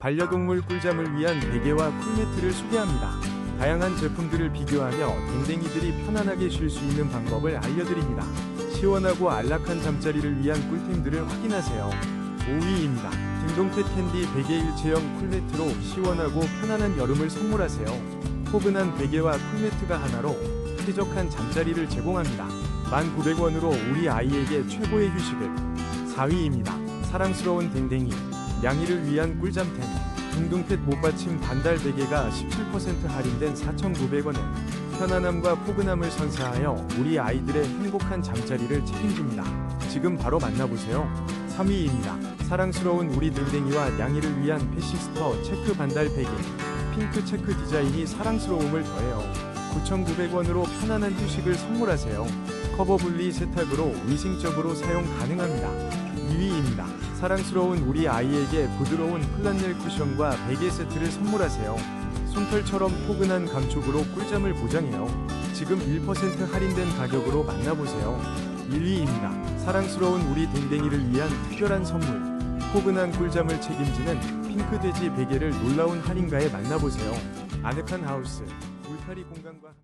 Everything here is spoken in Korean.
반려동물 꿀잠을 위한 베개와 쿨매트를 소개합니다. 다양한 제품들을 비교하며 댕댕이들이 편안하게 쉴 수 있는 방법을 알려드립니다. 시원하고 안락한 잠자리를 위한 꿀템들을 확인하세요. 5위입니다. 딩동펫 캔디 베개 일체형 쿨매트로 시원하고 편안한 여름을 선물하세요. 포근한 베개와 쿨매트가 하나로 쾌적한 잠자리를 제공합니다. 1,900원으로 우리 아이에게 최고의 휴식을 4위입니다. 사랑스러운 댕댕이 양이를 위한 꿀잠템 둥둥펫 못받침 반달 베개가 17% 할인된 4,900원에 편안함과 포근함을 선사하여 우리 아이들의 행복한 잠자리를 책임집니다. 지금 바로 만나보세요. 3위입니다. 사랑스러운 우리 댕댕이와 양이를 위한 패시스터 체크 반달 베개 핑크 체크 디자인이 사랑스러움을 더해요. 9,900원으로 편안한 휴식을 선물하세요. 커버 분리 세탁으로 위생적으로 사용 가능합니다. 2위입니다. 사랑스러운 우리 아이에게 부드러운 플란넬 쿠션과 베개 세트를 선물하세요. 솜털처럼 포근한 감촉으로 꿀잠을 보장해요. 지금 1% 할인된 가격으로 만나보세요. 1위입니다. 사랑스러운 우리 댕댕이를 위한 특별한 선물. 포근한 꿀잠을 책임지는 핑크돼지 베개를 놀라운 할인가에 만나보세요. 아늑한 하우스, 울타리 공간과